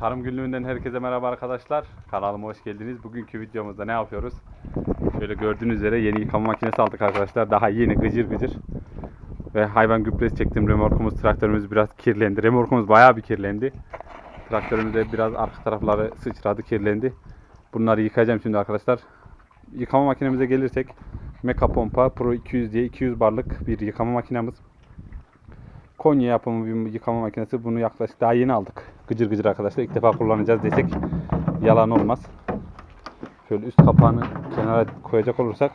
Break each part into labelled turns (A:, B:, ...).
A: Tarım günlüğünden herkese merhaba arkadaşlar. Kanalıma hoş geldiniz. Bugünkü videomuzda ne yapıyoruz? Şöyle gördüğünüz üzere yeni yıkama makinesi aldık arkadaşlar. Daha yeni gıcır gıcır. Ve hayvan gübresi çektim. Remorkumuz, traktörümüz biraz kirlendi. Remorkumuz bayağı bir kirlendi. Traktörümüzde biraz arka tarafları sıçradı, kirlendi. Bunları yıkayacağım şimdi arkadaşlar. Yıkama makinemize gelirsek Meka Pompa Pro 200 diye 200 barlık bir yıkama makinemiz. Konya yapımı bir yıkama makinesi. Bunu yaklaşık daha yeni aldık. Gıcır gıcır arkadaşlar. İlk defa kullanacağız desek yalan olmaz. Şöyle üst kapağını kenara koyacak olursak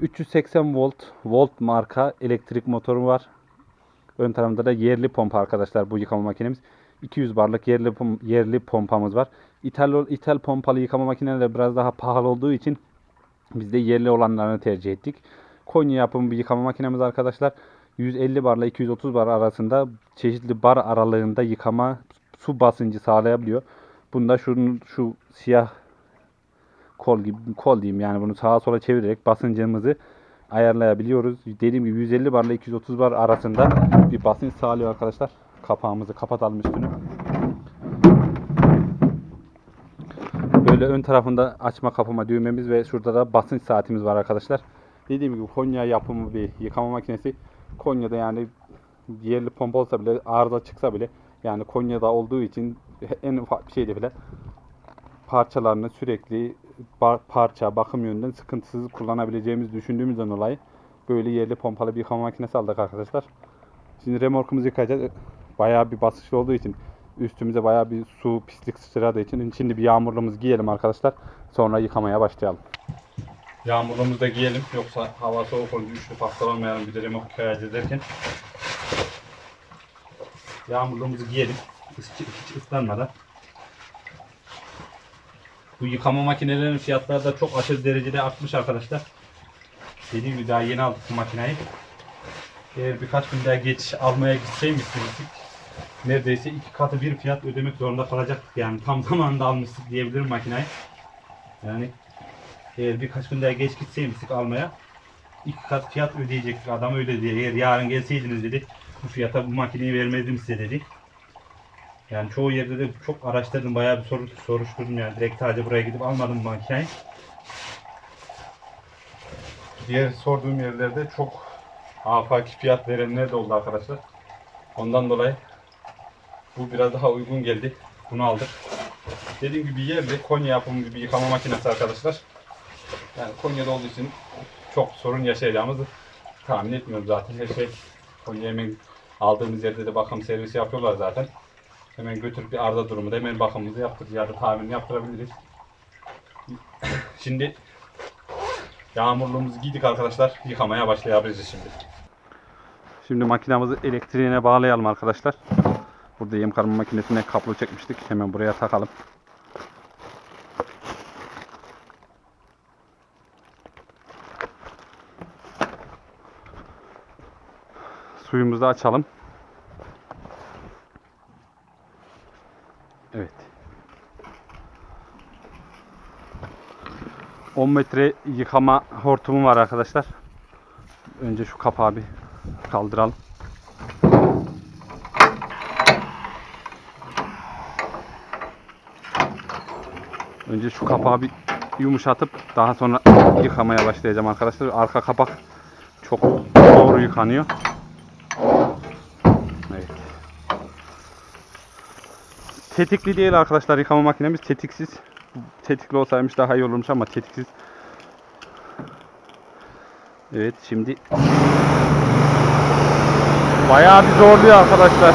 A: 380 volt volt marka elektrik motoru var. Ön tarafında da yerli pompa arkadaşlar bu yıkama makinemiz. 200 barlık yerli pom- yerli pompamız var. İthal ithal pompalı yıkama makineleri biraz daha pahalı olduğu için biz de yerli olanlarını tercih ettik. Konya yapımı bir yıkama makinemiz arkadaşlar. 150 barla 230 bar arasında çeşitli bar aralığında yıkama su basıncı sağlayabiliyor. Bunda şunun şu siyah kol gibi kol diyeyim yani bunu sağa sola çevirerek basıncımızı ayarlayabiliyoruz. Dediğim gibi 150 barla 230 bar arasında bir basınç sağlıyor arkadaşlar. Kapağımızı kapatalım üstünü. Böyle ön tarafında açma kapama düğmemiz ve şurada da basınç saatimiz var arkadaşlar. Dediğim gibi Konya yapımı bir yıkama makinesi. Konya'da yani yerli pompa olsa bile arıza çıksa bile yani Konya'da olduğu için en ufak bir şeyde bile parçalarını sürekli parça bakım yönünden sıkıntısız kullanabileceğimiz düşündüğümüzden dolayı böyle yerli pompalı bir yıkama makinesi aldık arkadaşlar. Şimdi remorkumuzu yıkayacağız. Bayağı bir basınçlı olduğu için üstümüze bayağı bir su pislik sıçradığı için şimdi bir yağmurluğumuzu giyelim arkadaşlar. Sonra yıkamaya başlayalım. Yağmurluğumuzu da giyelim yoksa hava soğuk olunca üçlü pastalanmayalım bir de remork yıkayacağız derken. Yağmurluğumuzu giyelim. Hiç, hiç ıslanmadan. Bu yıkama makinelerinin fiyatları da çok aşırı derecede artmış arkadaşlar. Dediğim gibi daha yeni aldık bu makineyi. Eğer birkaç gün daha geç almaya gitseymiştik neredeyse iki katı bir fiyat ödemek zorunda kalacaktık yani tam zamanında almıştık diyebilirim makineyi. Yani eğer birkaç gün daha geç gitseymiştik almaya iki kat fiyat ödeyecektik adam öyle diye eğer yarın gelseydiniz dedi bu fiyata bu makineyi vermezdim size dedi. Yani çoğu yerde de çok araştırdım bayağı bir soru, soruşturdum yani direkt sadece buraya gidip almadım bu makineyi. Diğer sorduğum yerlerde çok afaki fiyat verenler de oldu arkadaşlar. Ondan dolayı bu biraz daha uygun geldi. Bunu aldık. Dediğim gibi yerde Konya yapımı bir yıkama makinesi arkadaşlar. Yani Konya'da olduğu için çok sorun yaşayacağımızı tahmin etmiyorum zaten. Her şey Konya hemen aldığımız yerde de bakım servisi yapıyorlar zaten. Hemen götürüp bir arıza durumunda hemen bakımımızı yaptırırız ya da tamirini yaptırabiliriz. Şimdi yağmurluğumuzu giydik arkadaşlar. Yıkamaya başlayabiliriz şimdi. Şimdi makinamızı elektriğine bağlayalım arkadaşlar. Burada yem karma makinesine kablo çekmiştik. Hemen buraya takalım. Suyumuzu açalım. Evet. 10 metre yıkama hortumu var arkadaşlar. Önce şu kapağı bir kaldıralım. Önce şu kapağı bir yumuşatıp daha sonra yıkamaya başlayacağım arkadaşlar. Arka kapak çok doğru yıkanıyor. Tetikli değil arkadaşlar yıkama makinemiz tetiksiz. Tetikli olsaymış daha iyi olurmuş ama tetiksiz. Evet şimdi bayağı bir zorluyor arkadaşlar.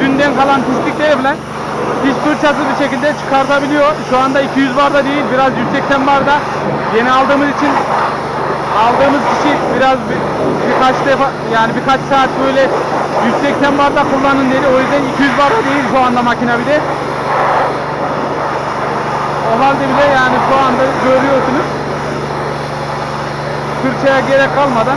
A: Dünden kalan pislikleri bile diş fırçası bir şekilde çıkartabiliyor. Şu anda 200 barda değil biraz 180 barda. Yeni aldığımız için aldığımız kişi biraz bir, birkaç defa yani birkaç saat böyle 180 barda kullanın dedi. O yüzden 200 barda değil şu anda makine bir de. O halde bile yani şu anda görüyorsunuz. Fırçaya gerek kalmadan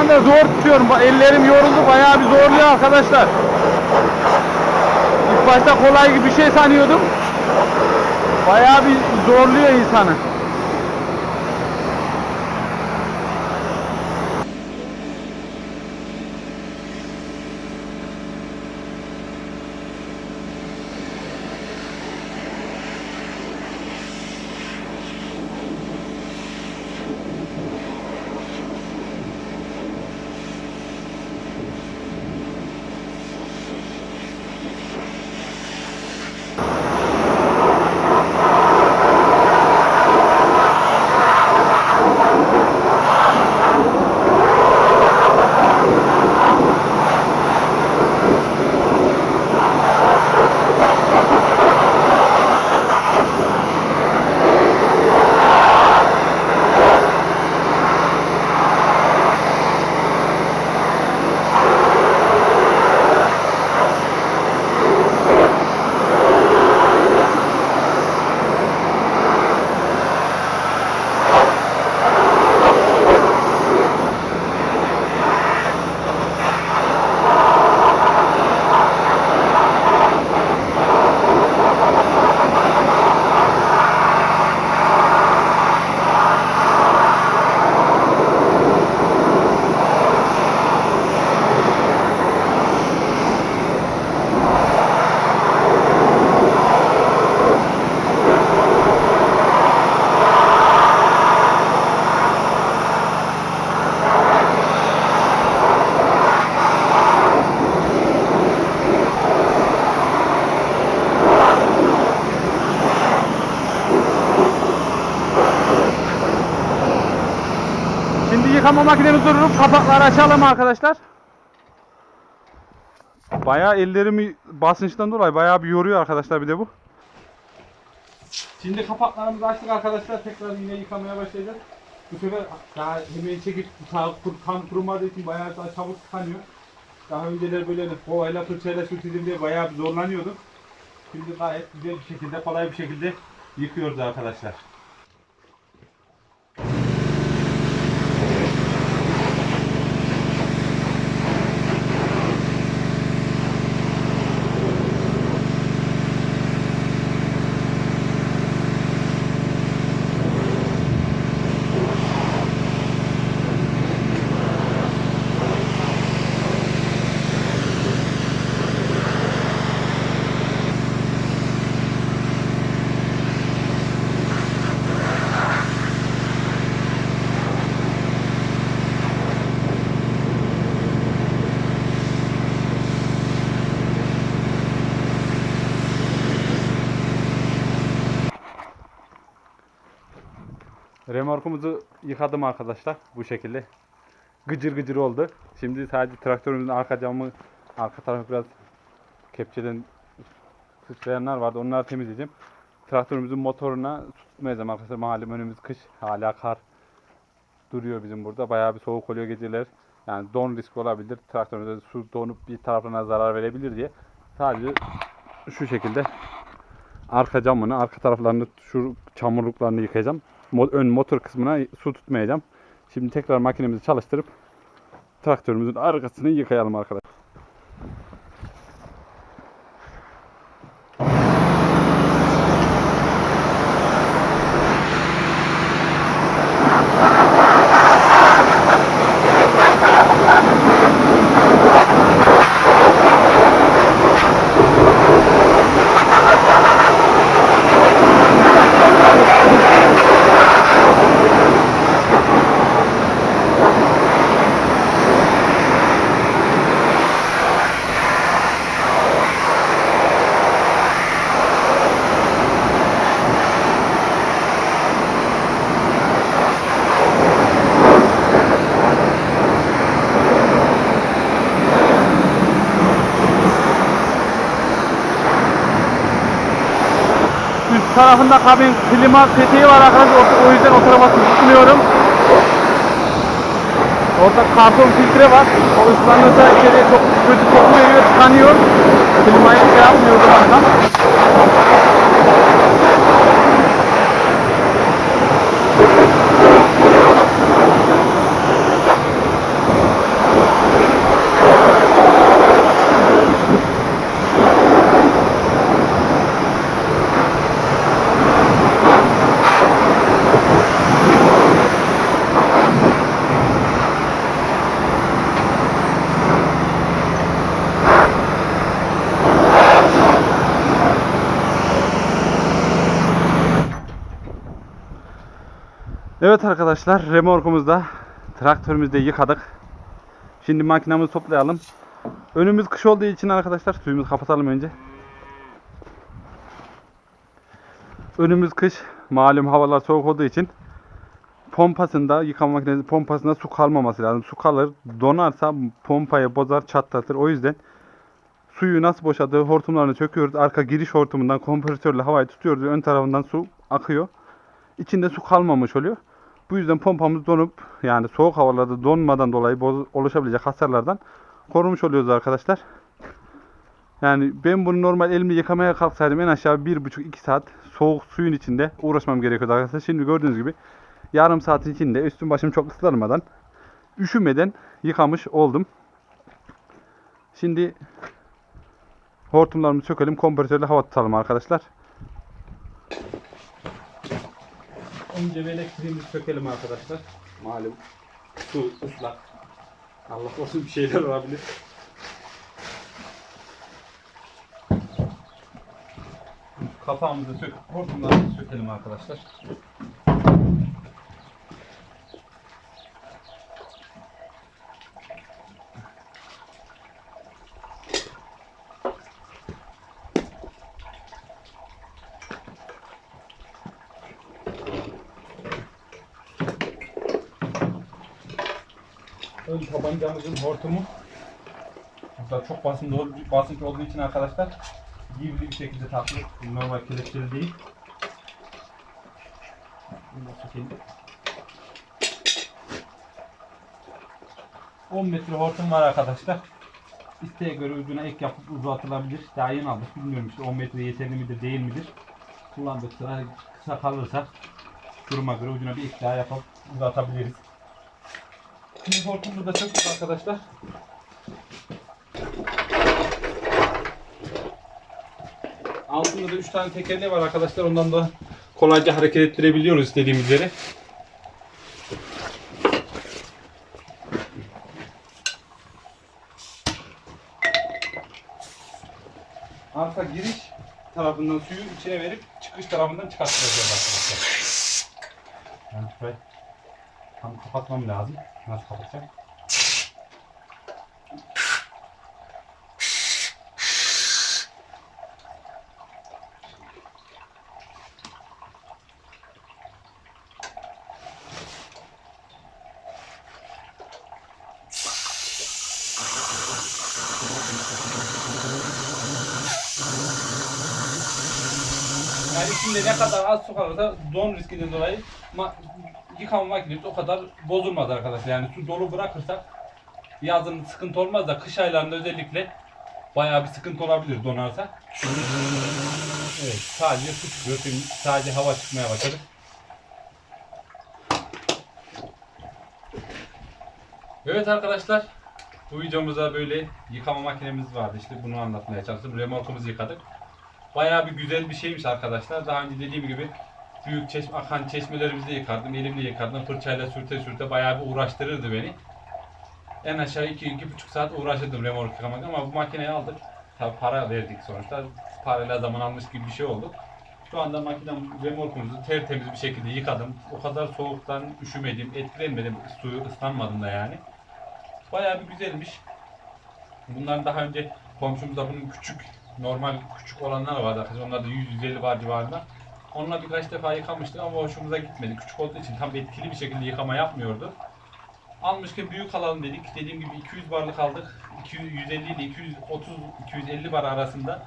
A: anda zor tutuyorum. Ellerim yoruldu. Bayağı bir zorluyor arkadaşlar. İlk başta kolay gibi bir şey sanıyordum. Bayağı bir zorluyor insanı. Şimdi yıkama makinemiz durup kapakları açalım arkadaşlar. Bayağı ellerimi basınçtan dolayı bayağı bir yoruyor arkadaşlar bir de bu. Şimdi kapaklarımızı açtık arkadaşlar. Tekrar yine yıkamaya başlayacağız. Bu sefer daha hemen çekip tam kurumadığı için bayağı daha çabuk tıkanıyor. Daha önceler böyle kovayla fırçayla sürtüldüm diye bayağı zorlanıyorduk. Şimdi gayet güzel bir şekilde, kolay bir şekilde yıkıyoruz arkadaşlar. Remorkumuzu yıkadım arkadaşlar bu şekilde. Gıcır gıcır oldu. Şimdi sadece traktörümüzün arka camı, arka tarafı biraz kepçeden sıçrayanlar vardı. Onları temizleyeceğim. Traktörümüzün motoruna tutmayacağım arkadaşlar. Malum önümüz kış. Hala kar duruyor bizim burada. Bayağı bir soğuk oluyor geceler. Yani don riski olabilir. Traktörümüzde su donup bir tarafına zarar verebilir diye. Sadece şu şekilde arka camını, arka taraflarını, şu çamurluklarını yıkayacağım. Ön motor kısmına su tutmayacağım. Şimdi tekrar makinemizi çalıştırıp traktörümüzün arkasını yıkayalım arkadaşlar. Tarafında kabin klima peteği var arkadaşlar. O- yüzden o tarafa tutmuyorum. Orada karton filtre var. O ıslanırsa içeriye çok kötü koku tıkanıyor. Klimayı şey yapmıyor o zaman. Evet arkadaşlar remorkumuzda traktörümüzde yıkadık. Şimdi makinamızı toplayalım. Önümüz kış olduğu için arkadaşlar suyumuzu kapatalım önce. Önümüz kış. Malum havalar soğuk olduğu için pompasında yıkama makinesi pompasında su kalmaması lazım. Su kalır donarsa pompayı bozar çatlatır. O yüzden suyu nasıl boşaldığı hortumlarını söküyoruz. Arka giriş hortumundan kompresörle havayı tutuyoruz ön tarafından su akıyor. İçinde su kalmamış oluyor. Bu yüzden pompamız donup yani soğuk havalarda donmadan dolayı oluşabilecek hasarlardan korumuş oluyoruz arkadaşlar. Yani ben bunu normal elimle yıkamaya kalksaydım en aşağı 1,5-2 saat soğuk suyun içinde uğraşmam gerekiyordu arkadaşlar. Şimdi gördüğünüz gibi yarım saatin içinde üstüm başım çok ıslanmadan üşümeden yıkamış oldum. Şimdi hortumlarımızı sökelim kompresörle hava tutalım arkadaşlar. Önce bir elektriğimizi sökelim arkadaşlar. Malum su ıslak. Allah korusun bir şeyler olabilir. Kapağımızı sök, hortumlarımızı sökelim arkadaşlar. Ön tabancamızın hortumu Burada çok basınç, ol- basınç olduğu için arkadaşlar gizli bir şekilde takılı. Normal kelepçeli değil. Sökelim. 10 metre hortum var arkadaşlar. İsteğe göre ucuna ek yapıp uzatılabilir. Daha yeni aldık. Bilmiyorum işte 10 metre yeterli midir değil midir. Kullandık sıra kısa kalırsa duruma göre ucuna bir ek daha yapıp uzatabiliriz. Şimdi hortumumuzu da söktük arkadaşlar. Altında da 3 tane tekerleği var arkadaşlar. Ondan da kolayca hareket ettirebiliyoruz istediğimiz yere. Arka giriş tarafından suyu içine verip çıkış tarafından çıkartacağız arkadaşlar. Şurayı tam kapatmam lazım. Nasıl kapatacağım? Yani içinde ne kadar az su kalırsa don riskinden dolayı yıkama makinesi o kadar bozulmaz arkadaşlar. Yani su dolu bırakırsak yazın sıkıntı olmaz da kış aylarında özellikle bayağı bir sıkıntı olabilir donarsa. Evet sadece su çıkıyor. Şimdi sadece hava çıkmaya başladı. Evet arkadaşlar bu videomuzda böyle yıkama makinemiz vardı. İşte bunu anlatmaya çalıştım. Remorkumuzu yıkadık. Bayağı bir güzel bir şeymiş arkadaşlar. Daha önce dediğim gibi büyük çeşme, akan çeşmelerimizde yıkardım. Elimle yıkardım. Fırçayla sürte sürte bayağı bir uğraştırırdı beni. En aşağı 2-2,5 saat uğraşırdım remork yıkamak ama bu makineyi aldık. Tabi para verdik sonuçta. Parayla zaman almış gibi bir şey oldu. Şu anda makinem remorkumuzu tertemiz bir şekilde yıkadım. O kadar soğuktan üşümedim, etkilenmedim, suyu ıslanmadım da yani. Bayağı bir güzelmiş. Bunların daha önce komşumuzda bunun küçük normal küçük olanlar vardı. Onlar da 100-150 var civarında. Onunla birkaç defa yıkamıştık ama hoşumuza gitmedi. Küçük olduğu için tam etkili bir şekilde yıkama yapmıyordu. Almışken büyük alalım dedik. Dediğim gibi 200 barlık aldık. 200, 150 ile 230 250 bar arasında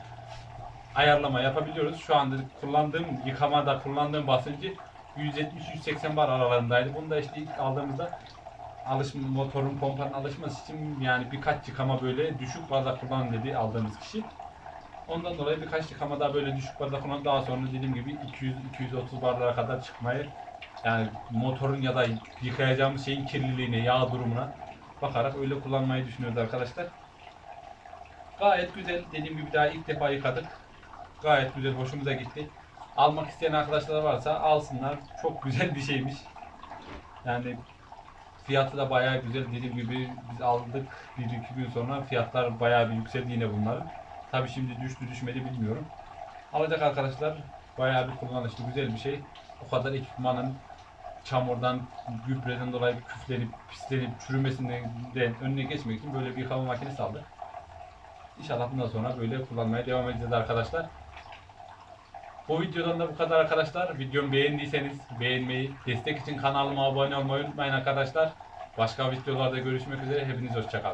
A: ayarlama yapabiliyoruz. Şu anda kullandığım yıkamada kullandığım basıncı 170-180 bar aralarındaydı. Bunu da işte ilk aldığımızda alışma motorun pompanın alışması için yani birkaç yıkama böyle düşük barda kullan dedi aldığımız kişi. Ondan dolayı birkaç yıkama daha böyle düşük barda kullan daha sonra dediğim gibi 200-230 barlara kadar çıkmayı yani motorun ya da yıkayacağımız şeyin kirliliğine, yağ durumuna bakarak öyle kullanmayı düşünüyoruz arkadaşlar. Gayet güzel. Dediğim gibi daha ilk defa yıkadık. Gayet güzel, hoşumuza gitti. Almak isteyen arkadaşlar varsa alsınlar. Çok güzel bir şeymiş. Yani fiyatı da bayağı güzel. Dediğim gibi biz aldık. Bir iki gün sonra fiyatlar bayağı bir yükseldi yine bunların. Tabi şimdi düştü düşmedi bilmiyorum. Alacak arkadaşlar bayağı bir kullanışlı güzel bir şey. O kadar ekipmanın çamurdan, gübreden dolayı küflenip, pislenip, çürümesinden de önüne geçmek için böyle bir yıkama makinesi aldık. İnşallah bundan sonra böyle kullanmaya devam edeceğiz arkadaşlar. Bu videodan da bu kadar arkadaşlar. Videomu beğendiyseniz beğenmeyi, destek için kanalıma abone olmayı unutmayın arkadaşlar. Başka videolarda görüşmek üzere. Hepiniz hoşçakalın.